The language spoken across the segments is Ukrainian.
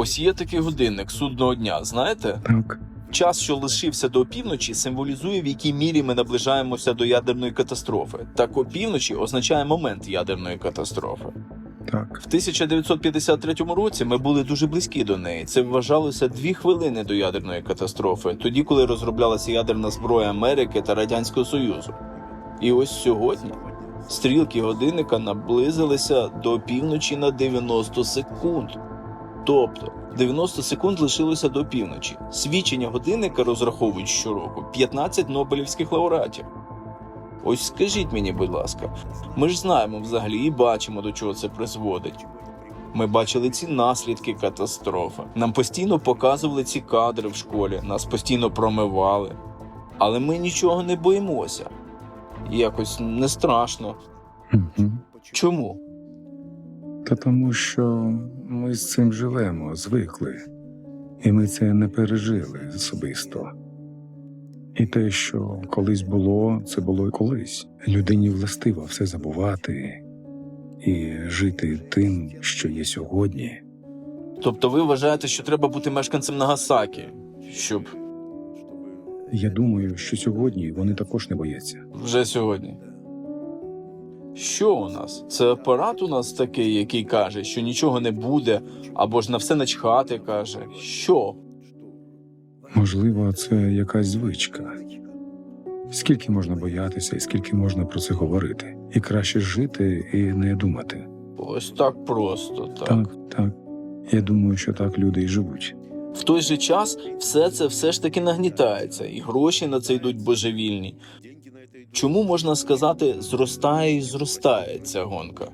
Ось є такий годинник судного дня, знаєте? Так. Час, що лишився до опівночі, символізує, в якій мірі ми наближаємося до ядерної катастрофи. Так опівночі означає момент ядерної катастрофи. Так. В 1953 році ми були дуже близькі до неї. Це вважалося дві хвилини до ядерної катастрофи, тоді, коли розроблялася ядерна зброя Америки та Радянського Союзу. І ось сьогодні стрілки годинника наблизилися до півночі на 90 секунд. Тобто 90 секунд лишилося до півночі. Свідчення годинника розраховують щороку 15 нобелівських лауреатів. Ось скажіть мені, будь ласка, ми ж знаємо взагалі і бачимо, до чого це призводить. Ми бачили ці наслідки катастрофи. Нам постійно показували ці кадри в школі, нас постійно промивали. Але ми нічого не боїмося. Якось не страшно. Чому? Та тому, що ми з цим живемо, звикли, і ми це не пережили особисто. І те, що колись було, це було колись. Людині властиво все забувати і жити тим, що є сьогодні. Тобто ви вважаєте, що треба бути мешканцем Нагасакі, щоб Я думаю, що сьогодні вони також не бояться. вже сьогодні. Що у нас? Це апарат у нас такий, який каже, що нічого не буде, або ж на все начхати каже. Що? Можливо, це якась звичка. Скільки можна боятися, і скільки можна про це говорити, і краще жити і не думати. Ось так просто, так. Так, так. Я думаю, що так люди і живуть. В той же час все це все ж таки нагнітається, і гроші на це йдуть божевільні. Чому можна сказати, зростає і зростає ця гонка?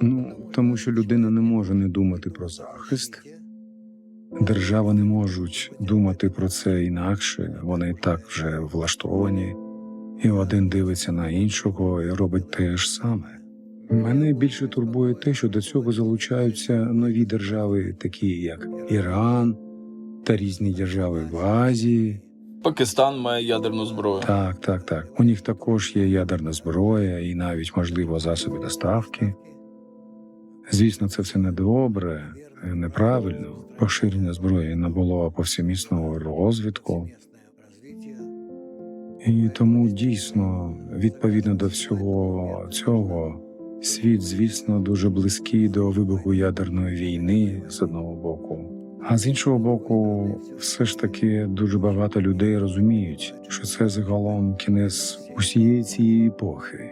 Ну, тому що людина не може не думати про захист. Держави не можуть думати про це інакше, вони так вже влаштовані, і один дивиться на іншого і робить те ж саме. Мене більше турбує те, що до цього залучаються нові держави, такі як Іран та різні держави в Азії. Пакистан має ядерну зброю. Так, так, так. У них також є ядерна зброя і навіть, можливо, засоби доставки. Звісно, це все недобре, неправильно. Поширення зброї набуло повсемісного розвитку. І тому дійсно, відповідно до всього цього, світ, звісно, дуже близький до вибуху ядерної війни з одного боку. А з іншого боку, все ж таки дуже багато людей розуміють, що це загалом кінець усієї цієї епохи,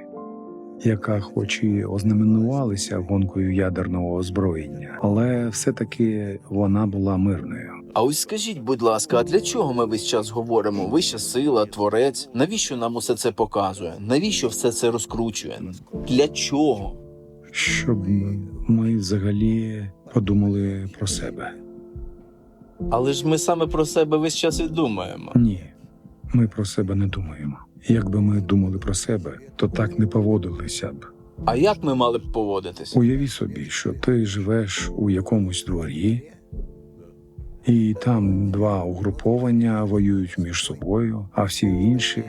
яка хоч і ознаменувалася гонкою ядерного озброєння, але все-таки вона була мирною. А ось скажіть, будь ласка, а для чого ми весь час говоримо? Вища сила, творець? Навіщо нам усе це показує? Навіщо все це розкручує? Для чого? Щоб ми взагалі подумали про себе. Але ж ми саме про себе весь час і думаємо. Ні, ми про себе не думаємо. Якби ми думали про себе, то так не поводилися б. А як ми мали б поводитись? Уяви собі, що ти живеш у якомусь дворі, і там два угруповання воюють між собою, а всі інші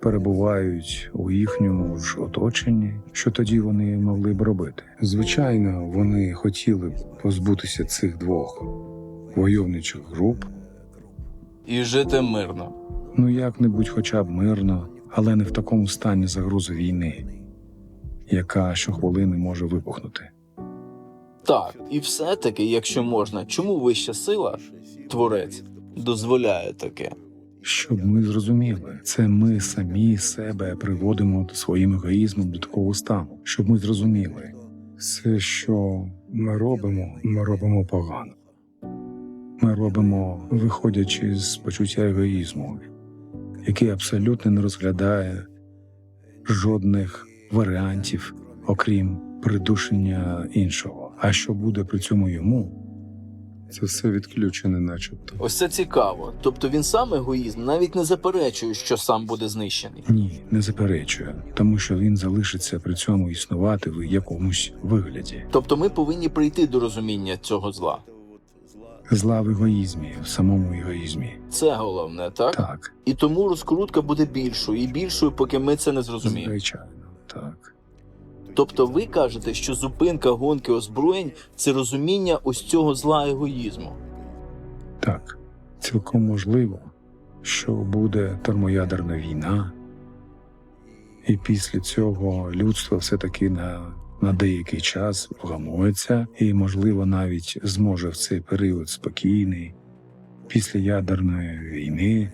перебувають у їхньому ж оточенні. Що тоді вони могли б робити? Звичайно, вони хотіли б позбутися цих двох войовничих груп, І жити мирно. ну як-небудь, хоча б мирно, але не в такому стані загрози війни, яка щохвилини може вибухнути. Так, і все-таки, якщо можна, чому вища сила, творець, дозволяє таке? Щоб ми зрозуміли, це ми самі себе приводимо своїм егоїзмом до такого стану, щоб ми зрозуміли, все, що ми робимо, ми робимо погано. Ми робимо, виходячи з почуття егоїзму, який абсолютно не розглядає жодних варіантів, окрім придушення іншого. А що буде при цьому йому? Це все відключене, начебто. Ось це цікаво. Тобто він сам егоїзм навіть не заперечує, що сам буде знищений. Ні, не заперечує, тому що він залишиться при цьому існувати в якомусь вигляді. Тобто ми повинні прийти до розуміння цього зла. Зла в егоїзмі, в самому егоїзмі. Це головне, так? Так, І тому розкрутка буде більшою і більшою, поки ми це не зрозуміємо. звичайно, так. Тобто ви кажете, що зупинка гонки озброєнь це розуміння ось цього зла егоїзму. Так, цілком можливо, що буде термоядерна війна, і після цього людство все-таки на, на деякий час вгамується і, можливо, навіть зможе в цей період спокійний, після ядерної війни,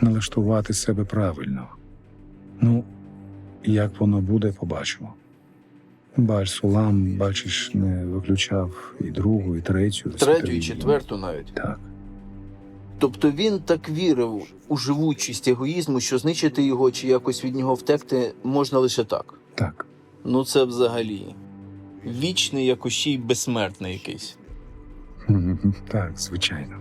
налаштувати себе правильно. Ну, як воно буде, побачимо. Баль Сулам, бачиш, не виключав і другу, і третю, Третю і четверту навіть. Так. Тобто він так вірив у живучість егоїзму, що знищити його чи якось від нього втекти можна лише так. Ну це взагалі вічний, як ущій безсмертний якийсь. так, звичайно.